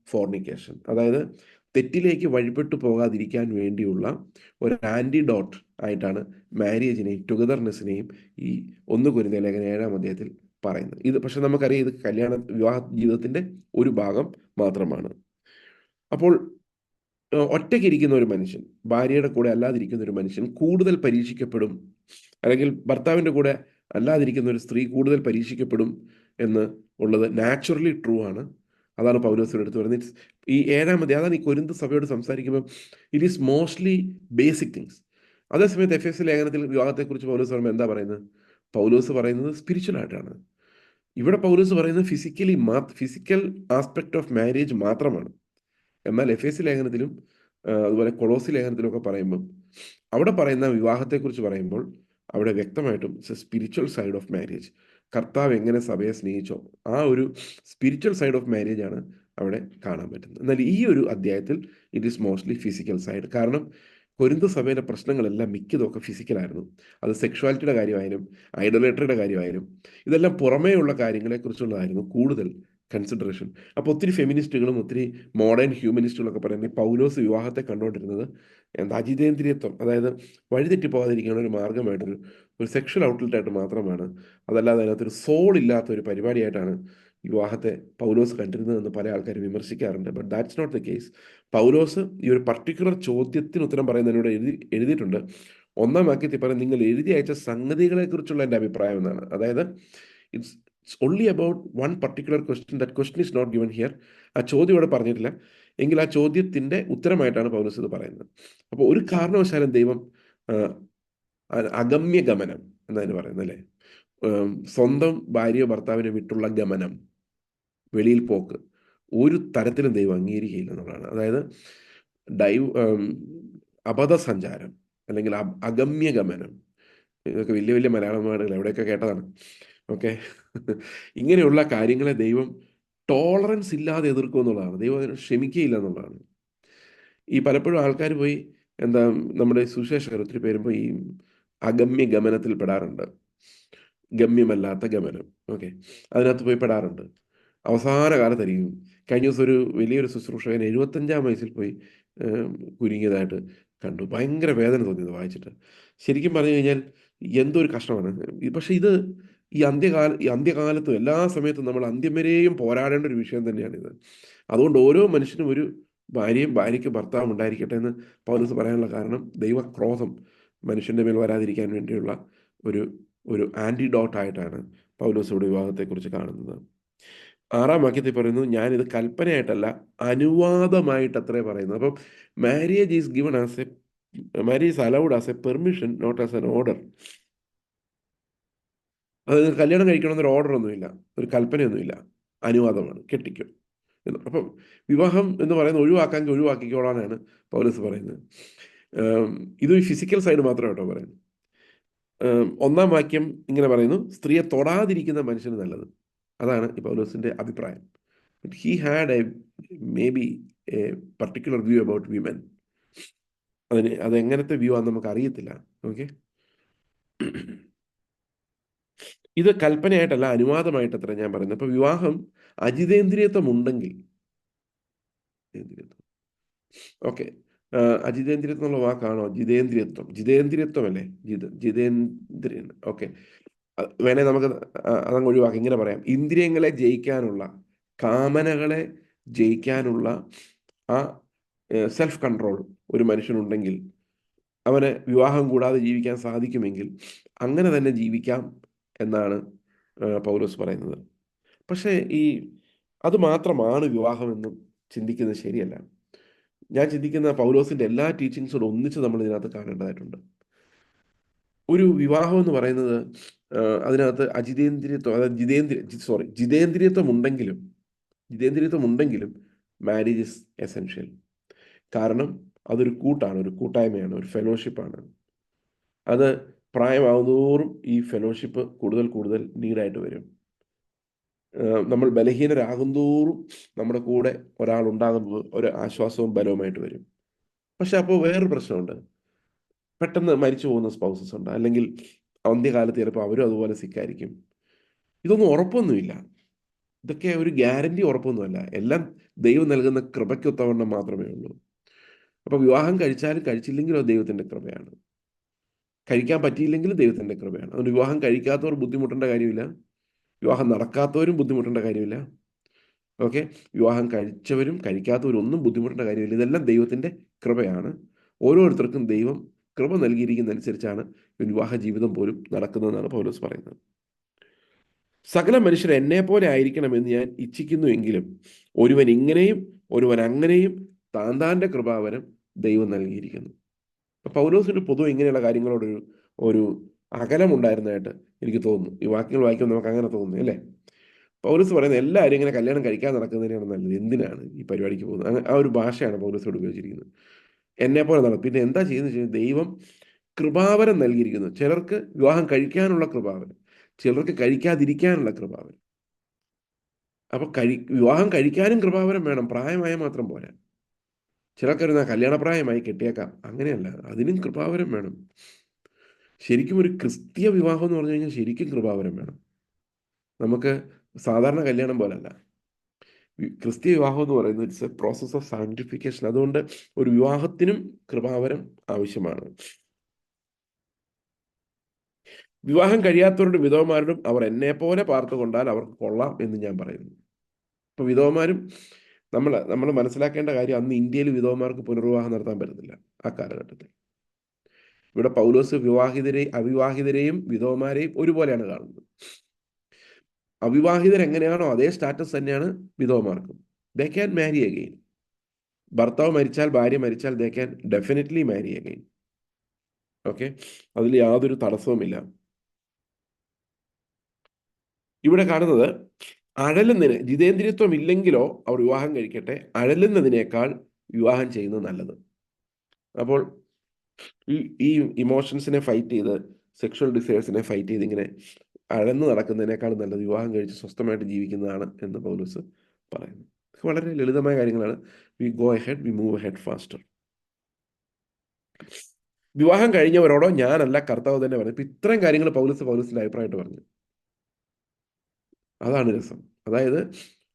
fornication അതായത് തെറ്റിലേക്ക് വഴിപ്പെട്ടു പോകാതിരിക്കാൻ വേണ്ടിയുള്ള ഒരു ആന്റിഡോട്ട് ആയിട്ടാണ് മാരേജിനെയും ടുഗദർനെസ്സിനെയും ഈ ഒന്ന് കുരുന്ന ലേഖന ഏഴാം അധ്യായത്തിൽ പറയുന്നത്. ഇത് പക്ഷെ നമുക്കറിയാം ഇത് കല്യാണ വിവാഹ ജീവിതത്തിന്റെ ഒരു ഭാഗം മാത്രമാണ്. അപ്പോൾ ഒറ്റയ്ക്കിരിക്കുന്ന ഒരു മനുഷ്യൻ ഭാര്യയുടെ കൂടെ അല്ലാതിരിക്കുന്ന ഒരു മനുഷ്യൻ കൂടുതൽ പരീക്ഷിക്കപ്പെടും. അല്ലെങ്കിൽ ഭർത്താവിന്റെ കൂടെ അല്ലാതിരിക്കുന്ന ഒരു സ്ത്രീ കൂടുതൽ പരീക്ഷിക്കപ്പെടും എന്ന് ഉള്ളത് നാച്ചുറലി ട്രൂ ആണ്. അതാണ് പൗലോസിന്റെ എടുത്ത് പറയുന്നത്. ഇറ്റ്സ് ഈ ഏഴാമത് അതാണ് ഈ കൊരിന്ത് സഭയോട് സംസാരിക്കുമ്പോൾ it is mostly basic things അതേസമയത്ത് എഫ് എസ് ലേഖനത്തിൽ വിവാഹത്തെക്കുറിച്ച് പൗലോസ് പറയുമ്പോൾ എന്താ പറയുന്നത്? പൗലോസ് പറയുന്നത് സ്പിരിച്വൽ ആയിട്ടാണ്. ഇവിടെ പൗലോസ് പറയുന്നത് ഫിസിക്കലി മാ ഫിസിക്കൽ ആസ്പെക്ട് ഓഫ് മാരേജ് മാത്രമാണ്. എന്നാൽ എഫ് എസ് ലേഖനത്തിലും അതുപോലെ കൊളോസി ലേഖനത്തിലും ഒക്കെ പറയുമ്പോൾ അവിടെ പറയുന്ന വിവാഹത്തെക്കുറിച്ച് പറയുമ്പോൾ അവിടെ വ്യക്തമായിട്ടും സ്പിരിച്വൽ സൈഡ് ഓഫ് മാരേജ് കർത്താവ് എങ്ങനെ സഭയെ സ്നേഹിച്ചോ ആ ഒരു സ്പിരിച്വൽ സൈഡ് ഓഫ് മാരേജ് ആണ് അവിടെ കാണാൻ പറ്റുന്നത്. എന്നാൽ ഈ ഒരു അധ്യായത്തിൽ it is mostly physical side കാരണം കൊരിന്ത സഭയിലെ പ്രശ്നങ്ങളെല്ലാം മിക്കതൊക്കെ ഫിസിക്കലായിരുന്നു അത് സെക്ഷുവാലിറ്റിയുടെ കാര്യമായാലും ഐഡലേറ്ററിയുടെ കാര്യമായാലും ഇതെല്ലാം പുറമേയുള്ള കാര്യങ്ങളെക്കുറിച്ചുള്ളതായിരുന്നു കൂടുതൽ കൺസിഡറേഷൻ അപ്പോൾ ഒത്തിരി ഫെമിനിസ്റ്റുകളും ഒത്തിരി മോഡേൺ ഹ്യൂമനിസ്റ്റുകളൊക്കെ പറയുന്നത് പൗലോസ് വിവാഹത്തെ കണ്ടുകൊണ്ടിരുന്നത് എന്താ അജിതേന്ദ്രിയത്വം അതായത് വഴിതെറ്റി പോകാതിരിക്കുന്ന ഒരു മാർഗമായിട്ടൊരു ഒരു സെക്ഷൽ ഔട്ട്ലെറ്റായിട്ട് മാത്രമാണ്. അതല്ലാതെ അതിനകത്തൊരു സോൾ ഇല്ലാത്ത ഒരു പരിപാടിയായിട്ടാണ് വിവാഹത്തെ പൗലോസ് കണ്ടിരുന്നതെന്ന് പല ആൾക്കാരും വിമർശിക്കാറുണ്ട്. But that's not the case പൗലോസ് ഈ ഒരു പർട്ടിക്കുലർ ചോദ്യത്തിന് ഉത്തരം പറയുന്നതിനോട് എഴുതി എഴുതിയിട്ടുണ്ട്. ഒന്നാം വാക്യത്തിൽ പറയും നിങ്ങൾ എഴുതി അയച്ച സംഗതികളെക്കുറിച്ചുള്ള എന്റെ അഭിപ്രായം എന്നാണ്. അതായത് it's it's only about one particular question that question is not given here ആ ചോദ്യം ഇവിടെ പറഞ്ഞിട്ടില്ല. എങ്കിൽ ആ ചോദ്യത്തിന്റെ ഉത്തരമായിട്ടാണ് പൗലോസ് ഇത് പറയുന്നത്. അപ്പോൾ ഒരു കാരണവശാലും ദൈവം അഗമ്യ ഗമനം എന്നതിന് പറയുന്നത് അല്ലേ? സ്വന്തം ഭാര്യയോ ഭർത്താവിനെ വിട്ടുള്ള ഗമനം വെളിയിൽ പോക്ക് ഒരു തരത്തിലും ദൈവം അംഗീകരിക്കുകയില്ല എന്നുള്ളതാണ്. അതായത് ഡൈവ് അബദ്ധസഞ്ചാരം അല്ലെങ്കിൽ അഗമ്യ ഗമനം. ഇതൊക്കെ വലിയ വലിയ മലയാളം എവിടെയൊക്കെ കേട്ടതാണ്. ഓക്കെ ഇങ്ങനെയുള്ള കാര്യങ്ങളെ ദൈവം ടോളറൻസ് ഇല്ലാതെ എതിർക്കും എന്നുള്ളതാണ്. ദൈവം അതിനെ ക്ഷമിക്കുകയില്ല എന്നുള്ളതാണ്. ഈ പലപ്പോഴും ആൾക്കാർ പോയി എന്താ നമ്മുടെ സുശേഷകർ ഒത്തിരി പേരും പോയി ഈ അഗമ്യ ഗമനത്തിൽ പെടാറുണ്ട്. ഗമ്യമല്ലാത്ത ഗമനം. ഓക്കെ അതിനകത്ത് പോയി പെടാറുണ്ട്. അവസാന കാലത്തായിരിക്കും. കഴിഞ്ഞ ദിവസം ഒരു വലിയൊരു ശുശ്രൂഷകൻ എഴുപത്തഞ്ചാം വയസ്സിൽ പോയി കുരുങ്ങിയതായിട്ട് കണ്ടു. ഭയങ്കര വേദന തോന്നിയത് വായിച്ചിട്ട്. ശരിക്കും പറഞ്ഞു കഴിഞ്ഞാൽ എന്തോ ഒരു കഷ്ടമാണ്. പക്ഷെ ഇത് ഈ അന്ത്യകാല ഈ അന്ത്യകാലത്തും എല്ലാ സമയത്തും നമ്മൾ അന്ത്യം വരെയും പോരാടേണ്ട ഒരു വിഷയം തന്നെയാണിത്. അതുകൊണ്ട് ഓരോ മനുഷ്യനും ഒരു ഭാര്യയും ഭാര്യയ്ക്ക് ഭർത്താവും ഉണ്ടായിരിക്കട്ടെ എന്ന് പൗലസ് പറയാനുള്ള കാരണം ദൈവക്രോധം മനുഷ്യന്റെ മേൽ വരാതിരിക്കാൻ വേണ്ടിയുള്ള ഒരു ഒരു ആന്റിഡോട്ട് ആയിട്ടാണ് ഇവിടെ വിവാഹത്തെക്കുറിച്ച് കാണുന്നത്. ആറാം വാക്യത്തിൽ പറയുന്നു ഞാനിത് കൽപ്പനയായിട്ടല്ല അനുവാദമായിട്ട് അത്രേ പറയുന്നത്. അപ്പം marriage is given as a marriage allowed as a permission not as an order അത് കല്യാണം കഴിക്കണമെന്നൊരു ഓർഡർ ഒന്നുമില്ല. ഒരു കൽപ്പനയൊന്നുമില്ല. അനുവാദമാണ്. കെട്ടിക്കും. എന്ന്. അപ്പം വിവാഹം എന്ന് പറയുന്നത് ഒഴിവാക്കാമെങ്കിൽ ഒഴിവാക്കിക്കോളാനാണ് പൗലസ് പറയുന്നത്. ഇത് ഫിസിക്കൽ സൈഡ് മാത്രമേ കേട്ടോ പറയുന്നത്. ഒന്നാം വാക്യം ഇങ്ങനെ പറയുന്നു. സ്ത്രീയെ തൊടാതിരിക്കുന്ന മനുഷ്യന് നല്ലത്. അതാണ് ഈ പൗലോസിന്റെ അഭിപ്രായം. He had a maybe a particular view about women അതിന് അതെങ്ങനത്തെ വ്യൂ ആണെന്ന് നമുക്ക് അറിയത്തില്ല ഓക്കെ ഇത് കൽപ്പനയായിട്ടല്ല അനുവാദമായിട്ടത്ര ഞാൻ പറയുന്നത്. ഇപ്പൊ വിവാഹം അജിതേന്ദ്രിയത്വം. ഉണ്ടെങ്കിൽ ഓക്കെ അജിതേന്ദ്രിയത്വം എന്നുള്ള വാക്കാണോ? ജിതേന്ദ്രിയത്വം. ജിതേന്ദ്രിയത്വം അല്ലേ ജിത ജിതേന്ദ്രിയൻ. ഓക്കെ. വേണേ നമുക്ക് അതങ്ങ് ഒഴിവാക്കാം. ഇങ്ങനെ പറയാം. ഇന്ദ്രിയങ്ങളെ ജയിക്കാനുള്ള കാമനകളെ ജയിക്കാനുള്ള ആ സെൽഫ് കൺട്രോൾ ഒരു മനുഷ്യനുണ്ടെങ്കിൽ അവന് വിവാഹം കൂടാതെ ജീവിക്കാൻ സാധിക്കുമെങ്കിൽ അങ്ങനെ തന്നെ ജീവിക്കാം എന്നാണ് പൗലോസ് പറയുന്നത്. പക്ഷേ ഈ അത് മാത്രമാണ് വിവാഹമെന്നും ചിന്തിക്കുന്നത് ശരിയല്ല. ഞാൻ ചിന്തിക്കുന്ന പൗലോസിന്റെ എല്ലാ ടീച്ചിങ്സോടും ഒന്നിച്ച് നമ്മൾ ഇതിനകത്ത് കാണേണ്ടതായിട്ടുണ്ട്. ഒരു വിവാഹം എന്ന് പറയുന്നത് അതിനകത്ത് അജിതേന്ദ്രിയത്വം അതായത് ജിതേന്ദ്രി സോറി ജിതേന്ദ്രിയത്വം ഉണ്ടെങ്കിലും ജിതേന്ദ്രിയത്വം ഉണ്ടെങ്കിലും മാരേജ് ഇസ് എസെൻഷ്യൽ കാരണം അതൊരു കൂട്ടാണ് ഒരു കൂട്ടായ്മയാണ് ഒരു ഫെലോഷിപ്പാണ് അത് പ്രായമാകുന്നതോറും ഈ ഫെലോഷിപ്പ് കൂടുതൽ കൂടുതൽ നീഡായിട്ട് വരും. നമ്മൾ ബലഹീനരാകുന്തോറും നമ്മുടെ കൂടെ ഒരാൾ ഉണ്ടാകുമ്പോൾ ഒരു ആശ്വാസവും ബലവുമായിട്ട് വരും. പക്ഷെ അപ്പോൾ വേറൊരു പ്രശ്നമുണ്ട്. പെട്ടെന്ന് മരിച്ചു പോകുന്ന സ്പൗസസ് ഉണ്ട്. അല്ലെങ്കിൽ അന്ത്യകാലത്ത് ചിലപ്പോൾ അവരും അതുപോലെ സിക്കായിരിക്കും ഇതൊന്നും ഉറപ്പൊന്നുമില്ല. ഇതൊക്കെ ഒരു ഗ്യാരണ്ടി ഉറപ്പൊന്നുമല്ല. എല്ലാം ദൈവം നൽകുന്ന കൃപയ്ക്കൊത്തവണ്ണം മാത്രമേ ഉള്ളൂ. അപ്പോൾ വിവാഹം കഴിച്ചാലും കഴിച്ചില്ലെങ്കിലും ദൈവത്തിന്റെ കൃപയാണ്. കഴിക്കാൻ പറ്റിയില്ലെങ്കിലും ദൈവത്തിന്റെ കൃപയാണ്. അതുകൊണ്ട് വിവാഹം കഴിക്കാത്തവർ ബുദ്ധിമുട്ടേണ്ട കാര്യമില്ല. വിവാഹം നടക്കാത്തവരും ബുദ്ധിമുട്ടേണ്ട കാര്യമില്ല. ഓക്കെ? വിവാഹം കഴിച്ചവരും കഴിക്കാത്തവരും ഒന്നും ബുദ്ധിമുട്ടേണ്ട കാര്യമില്ല. ഇതെല്ലാം ദൈവത്തിന്റെ കൃപയാണ്. ഓരോരുത്തർക്കും ദൈവം കൃപ നൽകിയിരിക്കുന്നതനുസരിച്ചാണ് വിവാഹ ജീവിതം പോലും നടക്കുന്നതെന്നാണ് പൗലോസ് പറയുന്നത്. സകല മനുഷ്യർ എന്നെ പോലെ ആയിരിക്കണമെന്ന് ഞാൻ ഇച്ഛിക്കുന്നു എങ്കിലും ഒരുവൻ ഇങ്ങനെയും ഒരുവൻ അങ്ങനെയും താൻ കൃപാവരം ദൈവം നൽകിയിരിക്കുന്നു. പൗലോസിന് പൊതുവെ ഇങ്ങനെയുള്ള കാര്യങ്ങളോടൊരു ഒരു അകലമുണ്ടായിരുന്നതായിട്ട് എനിക്ക് തോന്നുന്നു. ഈ വാക്യങ്ങൾ വായിക്കുമ്പോൾ നമുക്ക് അങ്ങനെ തോന്നുന്നു അല്ലേ? പൗലോസ് പറയുന്നത് എല്ലാവരും ഇങ്ങനെ കല്യാണം കഴിക്കാൻ നടക്കുന്നതിനാണ് നല്ലത്. എന്തിനാണ് ഈ പരിപാടിക്ക് പോകുന്നത്? ആ ഒരു ഭാഷയാണ് പൗലൂസോട് ഉപയോഗിച്ചിരിക്കുന്നത്. എന്നെ പോലെ നടക്കും പിന്നെ എന്താ ചെയ്യുന്നത് വെച്ചാൽ ദൈവം കൃപാവരം നൽകിയിരിക്കുന്നു. ചിലർക്ക് വിവാഹം കഴിക്കാനുള്ള കൃപാവരം ചിലർക്ക് കഴിക്കാതിരിക്കാനുള്ള കൃപാവരം. അപ്പൊ കഴി വിവാഹം കഴിക്കാനും കൃപാവരം വേണം. പ്രായമായ മാത്രം പോരാ. ചിലർക്കറിയുന്ന കല്യാണപ്രായമായി കെട്ടിയേക്കാം. അങ്ങനെയല്ല. അതിനും കൃപാവരം വേണം. ശരിക്കും ഒരു ക്രിസ്തീയ വിവാഹം എന്ന് പറഞ്ഞു കഴിഞ്ഞാൽ ശരിക്കും കൃപാവരം വേണം. നമുക്ക് സാധാരണ കല്യാണം പോലല്ല. ക്രിസ്തീയ വിവാഹം എന്ന് പറയുന്നത് it's a process of sanctification. അതുകൊണ്ട് ഒരു വിവാഹത്തിനും കൃപാവരം ആവശ്യമാണ്. വിവാഹം കഴിയാത്തവരുടെ വിധവമാരോടും അവർ എന്നെ പോലെ പാർത്തു കൊണ്ടാൽ അവർക്ക് കൊള്ളാം എന്ന് ഞാൻ പറയുന്നു. ഇപ്പൊ വിധവമാരും നമ്മൾ നമ്മൾ മനസ്സിലാക്കേണ്ട കാര്യം അന്ന് ഇന്ത്യയിൽ വിധവമാർക്ക് പുനർവിവാഹം നടത്താൻ പറ്റുന്നില്ല ആ കാലഘട്ടത്തിൽ. ഇവിടെ പൗലോസ് വിവാഹിതരെ അവിവാഹിതരെയും വിധവമാരെയും ഒരുപോലെയാണ് കാണുന്നത്. അവിവാഹിതർ എങ്ങനെയാണോ അതേ സ്റ്റാറ്റസ് തന്നെയാണ് വിധവമാർക്കും. ദേ ക്യാൻ മാരി അഗെയിൻ ഭർത്താവ് മരിച്ചാൽ ഭാര്യ മരിച്ചാൽ they can definitely marry again okay അതിൽ യാതൊരു തടസ്സവുമില്ല. ഇവിടെ കാണുന്നത് അഴലുന്നതിന് ജിതേന്ദ്രിയത്വം ഇല്ലെങ്കിലോ അവർ വിവാഹം കഴിക്കട്ടെ. അഴലുന്നതിനേക്കാൾ വിവാഹം ചെയ്യുന്നത് നല്ലത്. അപ്പോൾ ഈ ഈ ഇമോഷൻസിനെ ഫൈറ്റ് ചെയ്ത് സെക്ഷൽ ഡിസയേഴ്സിനെ ഫൈറ്റ് ചെയ്ത് ഇങ്ങനെ അഴന്ന് നടക്കുന്നതിനേക്കാൾ നല്ലത് വിവാഹം കഴിച്ച് സ്വസ്ഥമായിട്ട് ജീവിക്കുന്നതാണ് എന്ന് പൗലൂസ് പറയുന്നു. വളരെ ലളിതമായ കാര്യങ്ങളാണ്. We go ahead we move ahead faster വിവാഹം കഴിഞ്ഞവരോടോ ഞാനല്ല കർത്താവ് തന്നെ പറഞ്ഞു ഇപ്പം ഇത്രയും കാര്യങ്ങൾ പൗലൂസ് പൗലൂസിന്റെ അഭിപ്രായമായിട്ട് പറഞ്ഞു. അതാണ് രസം. അതായത്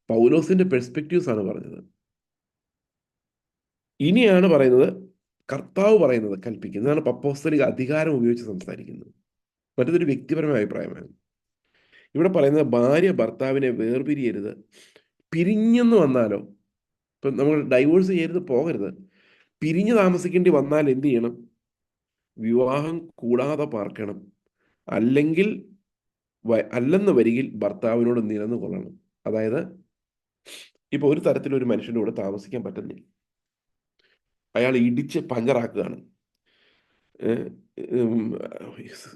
പൗലോസിന്റെ പെർസ്പെക്റ്റീവ്സ് ആണ് പറഞ്ഞത്. ഇനിയാണ് പറയുന്നത് കർത്താവ് പറയുന്നത് കൽപ്പിക്കുന്നത്. ഇതാണ് പപ്പോസ്തലിക അധികാരം ഉപയോഗിച്ച് സംസാരിക്കുന്നത്. മറ്റൊരു വ്യക്തിപരമായ അഭിപ്രായമാണ്. ഇവിടെ പറയുന്നത് ഭാര്യ ഭർത്താവിനെ വേർപിരിയരുത്. പിരിഞ്ഞെന്ന് വന്നാലോ ഇപ്പം നമ്മൾ ഡൈവോഴ്സ് ചെയ്യരുത് പോകരുത്. പിരിഞ്ഞു താമസിക്കേണ്ടി വന്നാൽ എന്ത് ചെയ്യണം? വിവാഹം കൂടാതെ പാർക്കണം. അല്ലെങ്കിൽ അല്ലെന്ന് വരികിൽ ഭർത്താവിനോട് നിരന്നു കൊള്ളണം. അതായത് ഇപ്പൊ ഒരു തരത്തിലൊരു മനുഷ്യന്റെ കൂടെ താമസിക്കാൻ പറ്റുന്നില്ല. അയാൾ ഇടിച്ച് പഞ്ചറാക്കുകയാണ്.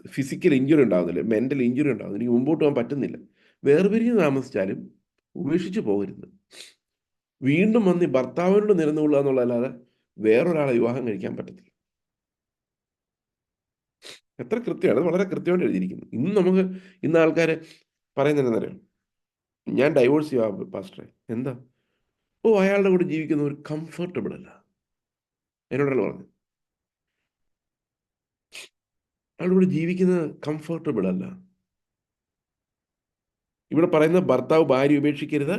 ഫിസിക്കൽ ഇഞ്ചുറി ഉണ്ടാകുന്നില്ല മെന്റൽ ഇഞ്ചുറി ഉണ്ടാകുന്നില്ല എനിക്ക് മുമ്പോട്ട് പോകാൻ പറ്റുന്നില്ല. വേർപിരിഞ്ഞ് താമസിച്ചാലും ഉപേക്ഷിച്ച് പോകരുത്. വീണ്ടും വന്ന് ഭർത്താവിനോട് നിരന്നുകൊള്ളുക എന്നുള്ളതല്ലാതെ വേറൊരാളെ വിവാഹം കഴിക്കാൻ പറ്റത്തില്ല. എത്ര കൃത്യമാണ് അത് വളരെ കൃത്യമായിട്ട് എഴുതിയിരിക്കുന്നു. ഇന്ന് നമുക്ക് ഇന്ന് ആൾക്കാർ പറയുന്നതെന്നറിയാം ഞാൻ ഡൈവോഴ്സ് ചെയ്യാം പാസ്റ്ററെ എന്താ? ഓ അയാളുടെ കൂടെ ജീവിക്കുന്ന ഒരു കംഫർട്ടബിൾ അല്ല. എന്നോടല്ല പറഞ്ഞു? അയാളുടെ കൂടെ ജീവിക്കുന്നത് കംഫർട്ടബിൾ അല്ല. ഇവിടെ പറയുന്ന ഭർത്താവ് ഭാര്യ ഉപേക്ഷിക്കരുത്.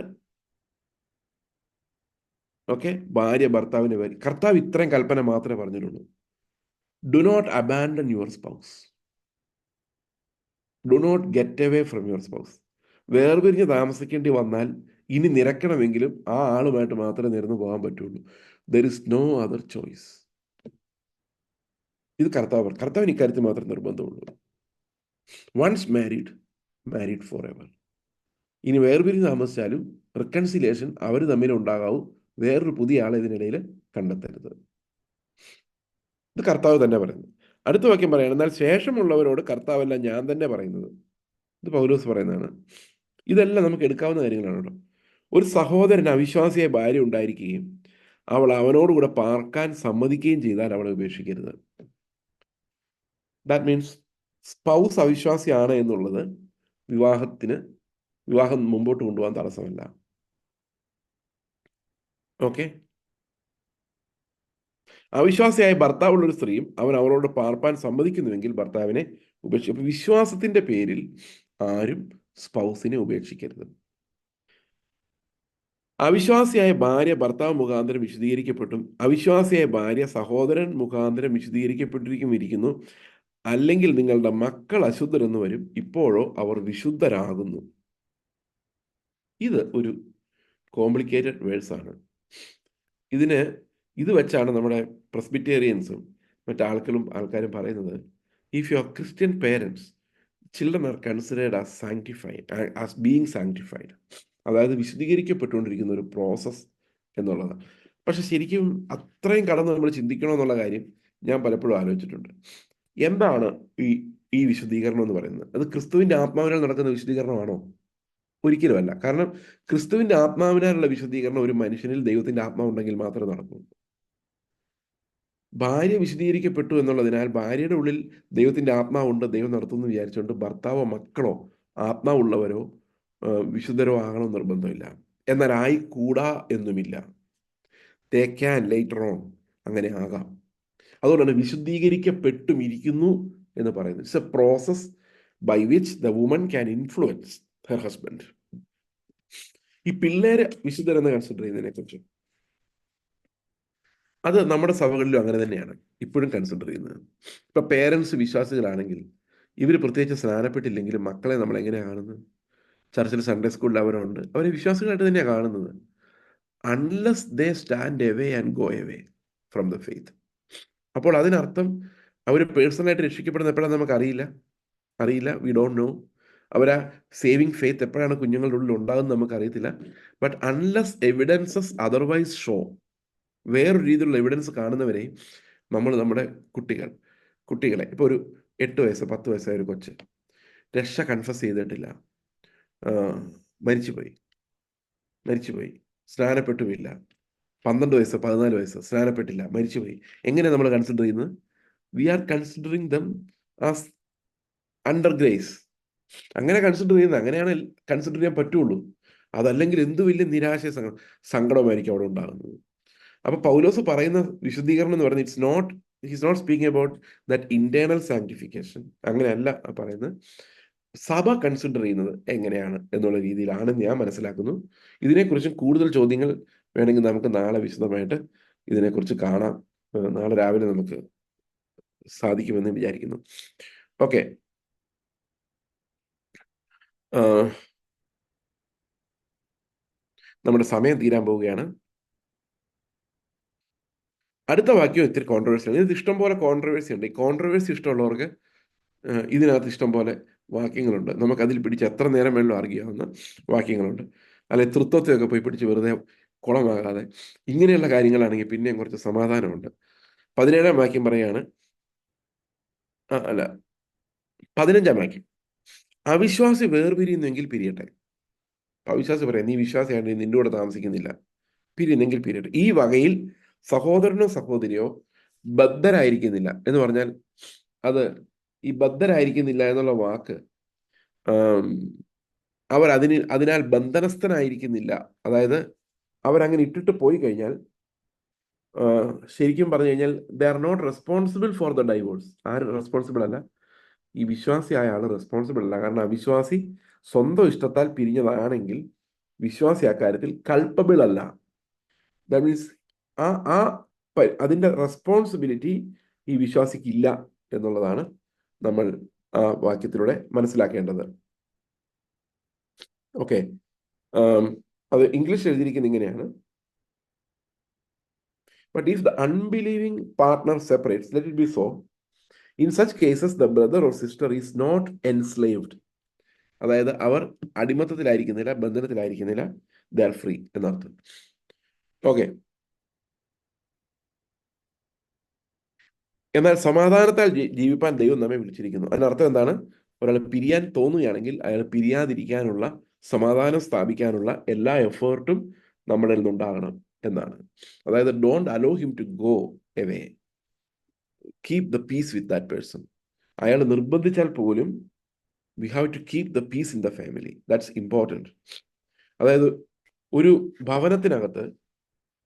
ഓക്കെ ഭാര്യ ഭർത്താവിനെ ഭാര്യ കർത്താവ് ഇത്രയും കൽപ്പന മാത്രമേ പറഞ്ഞിട്ടുള്ളൂ. Do not abandon your spouse do not get away from your spouse വേർപിരിഞ്ഞ് താമസിക്കേണ്ടി വന്നാൽ ഇനി നിരക്കണമെങ്കിലും ആ ആളുമായിട്ട് മാത്രമേ നിരന്നു പോകാൻ പറ്റുള്ളൂ. There is no other choice ഇത് കർത്താവ് കർത്താവിന് ഇക്കാര്യത്തിൽ മാത്രം നിർബന്ധമുള്ളൂ. Once married married forever ഇനി വേർപിരിഞ്ഞ് താമസിച്ചാലും റിക്കൺസിലേഷൻ അവർ തമ്മിൽ ഉണ്ടാകാവൂ. വേറൊരു പുതിയ ആളെ ഇതിനിടയിൽ കണ്ടെത്തരുത്. ഇത് കർത്താവ് തന്നെ പറയുന്നു. അടുത്ത വാക്യം പറയണം എന്നാൽ ശേഷമുള്ളവരോട് കർത്താവല്ല ഞാൻ തന്നെ പറയുന്നത്. ഇത് പൗലോസ് പറയുന്നതാണ്. ഇതെല്ലാം നമുക്ക് എടുക്കാവുന്ന കാര്യങ്ങളാണ് കേട്ടോ. ഒരു സഹോദരൻ അവിശ്വാസിയായ ഭാര്യ ഉണ്ടായിരിക്കുകയും അവൾ അവനോടുകൂടെ പാർക്കാൻ സമ്മതിക്കുകയും ചെയ്താൽ അവളെ ഉപേക്ഷിക്കരുത്. ദാറ്റ് മീൻസ് സ്പൗസ് അവിശ്വാസിയാണ് എന്നുള്ളത് വിവാഹത്തിന് വിവാഹം മുമ്പോട്ട് കൊണ്ടുപോകാൻ തടസ്സമല്ല. ഓക്കെ അവിശ്വാസിയായ ഭർത്താവുള്ള ഒരു സ്ത്രീയും അവൻ അവളോട് പാർപ്പാൻ സമ്മതിക്കുന്നുവെങ്കിൽ ഭർത്താവിനെ ഉപേക്ഷിക്കും അപ്പൊ വിശ്വാസത്തിന്റെ പേരിൽ ആരും സ്പൗസിനെ ഉപേക്ഷിക്കരുത്. അവിശ്വാസിയായ ഭാര്യ ഭർത്താവ് മുഖാന്തരം വിശദീകരിക്കപ്പെട്ടും അവിശ്വാസിയായ ഭാര്യ സഹോദരൻ മുഖാന്തരം വിശദീകരിക്കപ്പെട്ടിരിക്കും ഇരിക്കുന്നു അല്ലെങ്കിൽ നിങ്ങളുടെ മക്കൾ അശുദ്ധരെന്ന് വരും ഇപ്പോഴോ അവർ വിശുദ്ധരാകുന്നു. ഇത് ഒരു കോംപ്ലിക്കേറ്റഡ് വേഴ്സാണ്. ഇതിന് ഇത് വെച്ചാണ് നമ്മുടെ പ്രസ്ബിറ്റേറിയൻസും മറ്റാൾക്കളും ആൾക്കാരും പറയുന്നത് if you are Christian parents children are considered as sanctified as being sanctified അതായത് വിശദീകരിക്കപ്പെട്ടുകൊണ്ടിരിക്കുന്ന ഒരു പ്രോസസ്സ് എന്നുള്ളതാണ് പക്ഷെ ശരിക്കും അത്രയും കടന്ന് നമ്മൾ ചിന്തിക്കണമെന്നുള്ള കാര്യം ഞാൻ പലപ്പോഴും ആലോചിച്ചിട്ടുണ്ട്. എന്താണ് ഈ ഈ വിശദീകരണം എന്ന് പറയുന്നത്? അത് ക്രിസ്തുവിന്റെ ആത്മാവിനാൽ നടക്കുന്ന വിശദീകരണമാണോ? ഒരിക്കലുമല്ല. കാരണം ക്രിസ്തുവിന്റെ ആത്മാവിനാലുള്ള വിശദീകരണം ഒരു മനുഷ്യനിൽ ദൈവത്തിന്റെ ആത്മാവുണ്ടെങ്കിൽ മാത്രമേ നടക്കൂ. ഭാര്യ വിശദീകരിക്കപ്പെട്ടു എന്നുള്ളതിനാൽ ഭാര്യയുടെ ഉള്ളിൽ ദൈവത്തിന്റെ ആത്മാവുണ്ട്. ദൈവം നടത്തുമെന്ന് വിചാരിച്ചുകൊണ്ട് ഭർത്താവോ മക്കളോ ആത്മാവുള്ളവരോ വിശുദ്ധരോ ആകണം നിർബന്ധമില്ല. എന്നാൽ ആയിക്കൂടാ എന്നുമില്ല. ദേ ക്യാൻ ലേറ്റർ ഓൺ അങ്ങനെ ആകാം. അതുകൊണ്ടാണ് വിശുദ്ധീകരിക്കപ്പെട്ടും ഇരിക്കുന്നു എന്ന് പറയുന്നത്. It's a process by which the woman can influence her husband ഈ പിള്ളേരെ വിശുദ്ധരെന്ന് കൺസിഡർ ചെയ്യുന്നതിനെ കുറിച്ച് അത് നമ്മുടെ സഭകളിലും അങ്ങനെ തന്നെയാണ്. ഇപ്പോഴും കൺസിഡർ ചെയ്യുന്നത്. ഇപ്പൊ പേരൻസ് വിശ്വാസികളാണെങ്കിൽ ഇവർ പ്രത്യേകിച്ച് സ്നാനപ്പെട്ടില്ലെങ്കിലും മക്കളെ നമ്മൾ എങ്ങനെയാണ് കാണുന്നത്? ചർച്ചിൽ സൺഡേ സ്കൂളിൽ അവരുണ്ട്. അവരെ വിശ്വാസികളായിട്ട് തന്നെയാണ് കാണുന്നത്. Unless they stand away and go away from the faith അപ്പോൾ അതിനർത്ഥം അവർ പേഴ്സണലായിട്ട് രക്ഷിക്കപ്പെടുന്ന എപ്പോഴാണ് നമുക്കറിയില്ല അറിയില്ല. വി ഡോണ്ട് നോ അവരാ സേവിങ് ഫെയ്ത്ത് എപ്പോഴാണ് കുഞ്ഞുങ്ങളുടെ ഉള്ളിൽ ഉണ്ടാകുന്നത് നമുക്ക് അറിയത്തില്ല. But unless evidences otherwise show വേറൊരു രീതിയിലുള്ള എവിഡൻസ് കാണുന്നവരെ നമ്മൾ നമ്മുടെ കുട്ടികൾ കുട്ടികളെ ഇപ്പോൾ ഒരു എട്ട് വയസ്സ് പത്ത് വയസ്സായ ഒരു കൊച്ച് രക്ഷ കൺഫസ് ചെയ്തിട്ടില്ല. മരിച്ചുപോയി. മരിച്ചുപോയി. സ്നാനപ്പെട്ടുമില്ല. പന്ത്രണ്ട് വയസ്സ് പതിനാല് വയസ്സ് സ്നാനപ്പെട്ടില്ല. മരിച്ചുപോയി. എങ്ങനെ നമ്മൾ കൺസിഡർ ചെയ്യുന്നത്? We are considering them as under grace അങ്ങനെ കൺസിഡർ ചെയ്യുന്നത്. അങ്ങനെയാണ് കൺസിഡർ ചെയ്യാൻ പറ്റുള്ളൂ. അതല്ലെങ്കിൽ എന്ത് വലിയ നിരാശ സങ്കടമായിരിക്കും അവിടെ ഉണ്ടാകുന്നത്. അപ്പൊ പൗലോസ് പറയുന്ന വിശദീകരണം എന്ന് പറയുന്നത് it's not he's not speaking about that internal sanctification അങ്ങനെയല്ല പറയുന്നത്. സഭ കൺസിഡർ ചെയ്യുന്നത് എങ്ങനെയാണ് എന്നുള്ള രീതിയിലാണ് ഞാൻ മനസ്സിലാക്കുന്നു. ഇതിനെക്കുറിച്ചും കൂടുതൽ ചോദ്യങ്ങൾ വേണമെങ്കിൽ നമുക്ക് നാളെ വിശദമായിട്ട് ഇതിനെക്കുറിച്ച് കാണാം. നാളെ രാവിലെ നമുക്ക് സാധിക്കുമെന്ന് വിചാരിക്കുന്നു. ഓക്കെ. നമ്മുടെ സമയം തീരാൻ പോവുകയാണ്. അടുത്ത വാക്യം ഇത്തിരി കോൺട്രവേഴ്സി ആണ് ഇത് ഇഷ്ടം പോലെ കോൺട്രവേഴ്സി ഉണ്ട്. ഈ കോൺട്രവേഴ്സി ഇഷ്ടമുള്ളവർക്ക് ഇതിനകത്ത് ഇഷ്ടം പോലെ വാക്യങ്ങളുണ്ട്. നമുക്ക് അതിൽ പിടിച്ച് എത്ര നേരം വേണമെങ്കിലും അറിയാവുന്ന വാക്യങ്ങളുണ്ട്. അല്ലെ തൃത്വത്തെയൊക്കെ പോയി പിടിച്ച് വെറുതെ കുളമാകാതെ. ഇങ്ങനെയുള്ള കാര്യങ്ങളാണെങ്കിൽ പിന്നെയും കുറച്ച് സമാധാനമുണ്ട്. പതിനേഴാം വാക്യം പറയാണ് ആ അല്ല പതിനഞ്ചാം വാക്യം. അവിശ്വാസി വേർപിരിയുന്നെങ്കിൽ പിരിയട്ടെ. അവിശ്വാസി പറയാം നീ വിശ്വാസിയാണ് നിന്റെ കൂടെ താമസിക്കുന്നില്ല. പിരിയുന്നെങ്കിൽ പിരിയട്ടെ. ഈ വകയിൽ സഹോദരനോ സഹോദരിയോ ബദ്ധരായിരിക്കുന്നില്ല എന്ന് പറഞ്ഞാൽ അത് ഈ ബദ്ധരായിരിക്കുന്നില്ല എന്നുള്ള വാക്ക് അവർ അതിന് അതിനാൽ ബന്ധനസ്ഥനായിരിക്കുന്നില്ല. അതായത് അവരങ്ങനെ ഇട്ടിട്ട് പോയി കഴിഞ്ഞാൽ ശരിക്കും പറഞ്ഞു കഴിഞ്ഞാൽ they are not responsible for the divorce. ആര് റെസ്പോൺസിബിൾ അല്ല. ഈ വിശ്വാസി ആയ ആൾ റെസ്പോൺസിബിൾ അല്ല. കാരണം അവിശ്വാസി സ്വന്തം ഇഷ്ടത്താൽ പിരിഞ്ഞതാണെങ്കിൽ വിശ്വാസി അക്കാര്യത്തിൽ കൾപ്പബിൾ അല്ല. ദാറ്റ് മീൻസ് ആ ആ അതിന്റെ റെസ്പോൺസിബിലിറ്റി ഈ വിശ്വാസിക്കില്ല എന്നുള്ളതാണ് നമ്മൾ ആ വാക്യത്തിലൂടെ മനസ്സിലാക്കേണ്ടത്. ഓക്കെ അത് ഇംഗ്ലീഷ് എഴുതിയിരിക്കുന്നത് ഇങ്ങനെയാണ്. But if the unbelieving partner separates let it be so in such cases the brother or sister is not enslaved അതായത് അവർ അടിമത്തത്തിലായിരിക്കുന്നില്ല ബന്ധനത്തിലായിരിക്കുന്നില്ല. ദർ ഫ്രീ എന്നർത്ഥം. ഓക്കെ എന്നാൽ സമാധാനത്താൽ ജീവിപ്പാൻ ദൈവം നമ്മെ വിളിച്ചിരിക്കുന്നു. അതിനർത്ഥം എന്താണ്? ഒരാൾ പിരിയാൻ തോന്നുകയാണെങ്കിൽ അയാൾ പിരിയാതിരിക്കാനുള്ള സമാധാനം സ്ഥാപിക്കാനുള്ള എല്ലാ എഫേർട്ടും നമ്മളിൽ നിന്നുണ്ടാകണം എന്നാണ്. അതായത് don't allow him to go away. Keep the peace with that person. അയാൾ നിർബന്ധിച്ചാൽ പോലും we have to keep the peace in the family. That's important. അതായത് ഒരു ഭവനത്തിനകത്ത്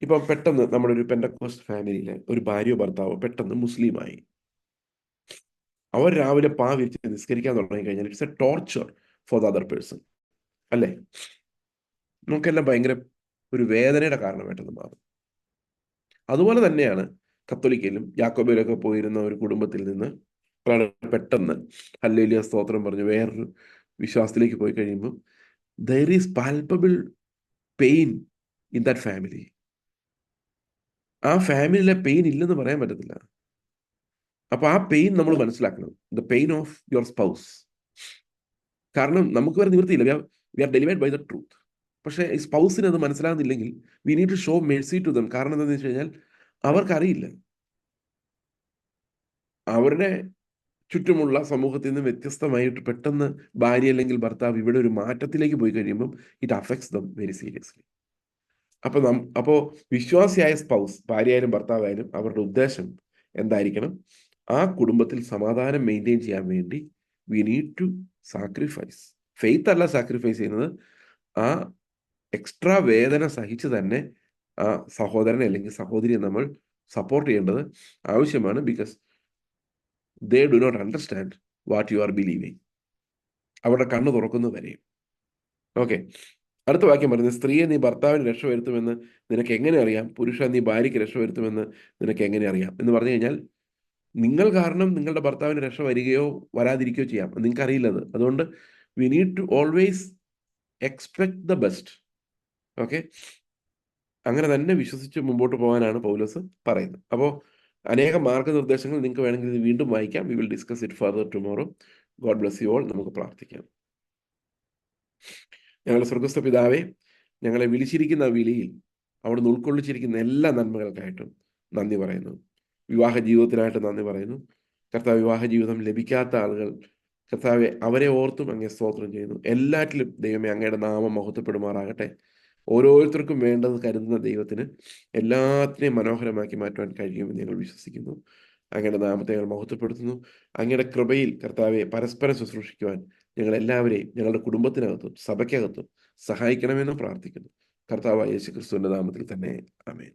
ഇപ്പം പെട്ടെന്ന് നമ്മുടെ ഒരു പെൻഡക്കോസ്റ്റ് ഫാമിലിയിലെ ഒരു ഭാര്യയോ ഭർത്താവോ പെട്ടെന്ന് മുസ്ലിമായി. അവർ രാവിലെ പാ വിരിച്ച് നിസ്കരിക്കാൻ തുടങ്ങി കഴിഞ്ഞാൽ it's a torture for the other person അല്ലേ? നമുക്കെല്ലാം ഭയങ്കര ഒരു വേദനയുടെ കാരണമായിട്ടത് മാറും. അതുപോലെ തന്നെയാണ് കത്തോലിക്കയിലും യാക്കോബയിലൊക്കെ പോയിരുന്ന ഒരു കുടുംബത്തിൽ നിന്ന് പെട്ടെന്ന് ഹല്ലേലിയ സ്തോത്രം പറഞ്ഞു വേറൊരു വിശ്വാസത്തിലേക്ക് പോയി കഴിയുമ്പോൾ there is palpable pain in that family ആ ഫാമിലിയിലെ പെയിൻ ഇല്ലെന്ന് പറയാൻ പറ്റത്തില്ല. അപ്പൊ ആ പെയിൻ നമ്മൾ മനസ്സിലാക്കണം. The pain of your spouse കാരണം നമുക്ക് വരെ നിവൃത്തിയില്ല. We are delivered by the truth പക്ഷേ ഈ സ്പൗസിന് അത് മനസ്സിലാകുന്നില്ലെങ്കിൽ we need to show mercy to them കാരണം എന്താണെന്ന് വെച്ച് കഴിഞ്ഞാൽ അവർക്കറിയില്ല. അവരുടെ ചുറ്റുമുള്ള സമൂഹത്തിൽ നിന്ന് വ്യത്യസ്തമായിട്ട് പെട്ടെന്ന് ഭാര്യ അല്ലെങ്കിൽ ഭർത്താവ് ഇവിടെ ഒരു മാറ്റത്തിലേക്ക് പോയി കഴിയുമ്പം it affects them very seriously അപ്പൊ നം അപ്പോ വിശ്വാസിയായ സ്പൗസ് ഭാര്യയായാലും ഭർത്താവായാലും അവരുടെ ഉദ്ദേശം എന്തായിരിക്കണം? ആ കുടുംബത്തിൽ സമാധാനം മെയിന്റെയിൻ ചെയ്യാൻ വേണ്ടി we need to sacrifice faith അല്ല സാക്രിഫൈസ് ചെയ്യുന്നത്. ആ എക്സ്ട്രാ വേദന സഹിച്ച് തന്നെ ആ സഹോദരനെ അല്ലെങ്കിൽ സഹോദരിയെ നമ്മൾ സപ്പോർട്ട് ചെയ്യേണ്ടത് ആവശ്യമാണ് because they do not understand what you are believing അവരുടെ കണ്ണ് തുറക്കുന്നത് വരെയും ഓക്കെ അടുത്ത വാക്യം പറയുന്നത് സ്ത്രീയെ നീ ഭർത്താവിന് രക്ഷ വരുത്തുമെന്ന് നിനക്ക് എങ്ങനെ അറിയാം? പുരുഷ നീ ഭാര്യയ്ക്ക് രക്ഷ വരുത്തുമെന്ന് നിനക്ക് എങ്ങനെ അറിയാം? എന്ന് പറഞ്ഞു കഴിഞ്ഞാൽ നിങ്ങൾ കാരണം നിങ്ങളുടെ ഭർത്താവിന് രക്ഷ വരികയോ വരാതിരിക്കുകയോ ചെയ്യാം. നിങ്ങൾക്ക് അറിയില്ലത് അതുകൊണ്ട് we need to always expect the best okay അങ്ങനെ തന്നെ വിശ്വസിച്ച് മുമ്പോട്ട് പോകാനാണ് പൗലോസ് പറയുന്നത്. അപ്പോൾ അനേക മാർഗനിർദ്ദേശങ്ങൾ നിങ്ങൾക്ക് വേണമെങ്കിൽ ഇത് വീണ്ടും വായിക്കാം. We will discuss it further tomorrow God bless you all നമുക്ക് പ്രാർത്ഥിക്കാം. ഞങ്ങളുടെ സ്വർഗസ്ഥ പിതാവെ ഞങ്ങളെ വിളിച്ചിരിക്കുന്ന വിളിയിൽ അവിടുന്ന് ഉൾക്കൊള്ളിച്ചിരിക്കുന്ന എല്ലാ നന്മകൾക്കായിട്ടും നന്ദി പറയുന്നു. വിവാഹ ജീവിതത്തിനായിട്ട് നന്ദി പറയുന്നു. കർത്താവ് വിവാഹ ജീവിതം ലഭിക്കാത്ത ആളുകൾ കർത്താവെ അവരെ ഓർത്തും അങ്ങേ സ്തോത്രം ചെയ്യുന്നു. എല്ലാറ്റിലും ദൈവമേ അങ്ങയുടെ നാമം മഹത്വപ്പെടുമാറാകട്ടെ. ഓരോരുത്തർക്കും വേണ്ടത് കരുതുന്ന ദൈവത്തിന് എല്ലാത്തിനെയും മനോഹരമാക്കി മാറ്റുവാൻ കഴിയുമെന്ന് ഞങ്ങൾ വിശ്വസിക്കുന്നു. അങ്ങയുടെ നാമത്തെ ഞങ്ങൾ മഹത്വപ്പെടുത്തുന്നു. അങ്ങയുടെ കൃപയിൽ കർത്താവെ പരസ്പരം ശുശ്രൂഷിക്കുവാൻ ഞങ്ങൾ എല്ലാവരെയും ഞങ്ങളുടെ കുടുംബത്തിനകത്തും സഭയ്ക്കകത്തും സഹായിക്കണമെന്നും പ്രാർത്ഥിക്കുന്നു. കർത്താവ് യേശു ക്രിസ്തുവിന്റെ നാമത്തിൽ തന്നെ. അമേൻ